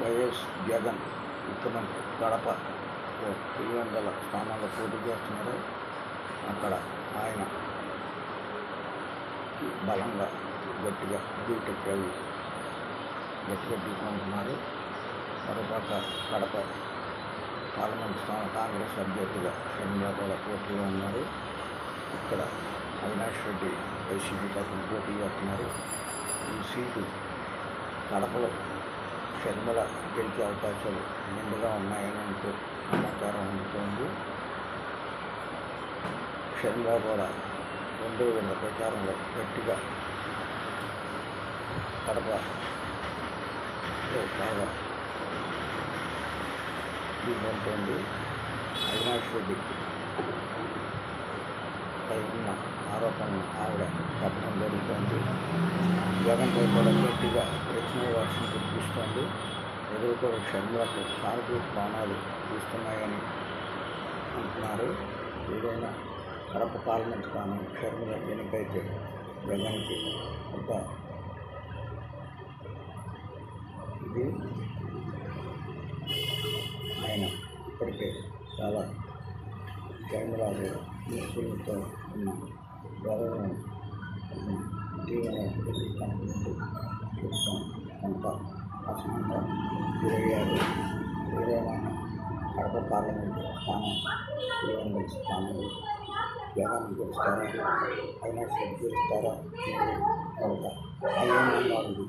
YS Jagan ముఖ్యమంత్రి కడప వందల స్థానంలో పోటీ చేస్తున్నారు. అక్కడ ఆయన బలంగా గట్టిగా బీటెక్ రవి గట్టిగా తీసుకుంటున్నారు మరోపక్క కడప పార్లమెంట్ స్థానం కాంగ్రెస్ అభ్యర్థిగా షర్మిలా కూడా పోటీలో ఉన్నారు. ఇక్కడ అవినాష్ రెడ్డి వైసీపీ తరఫున పోటీ చేస్తున్నారు. ఈ సీటు కడపలో షర్మల గెలిచే అవకాశాలు నిండుగా ఉన్నాయని అంటూ సమాచారం అందుతోంది. షర్మిల కూడా రెండో విన్న ప్రచారంలో గట్టిగా కడప బాగా దిగుంటుంది అవినాష్ రెడ్డి పై ఉన్న ఆరోపణలు ఆవిడ చెప్పడం జరుగుతోంది. జగన్పై కూడా గట్టిగా ప్రశ్న వర్షం కురిపిస్తోంది ఎదురు కూడా షర్మిలకు సానుభూతి బాణాలు ఇస్తున్నాయని అంటున్నారు. ఏదైనా కడప పార్లమెంట్ స్థానం షర్మిల ఎన్నికైతే జగన్కి ఒక ఇది ఆయన ఇప్పటికే చాలా షర్మిలాలు ముస్లింలతో ఉన్న గౌరవం జీవన గురయ్యారు ఏదైనా కడప పార్లమెంట్ స్థానం తీవ్రంగా స్థానం జగన్ గెలుస్తారా అయినా గెలుస్తారా కొంత అయోమయంగా ఉంది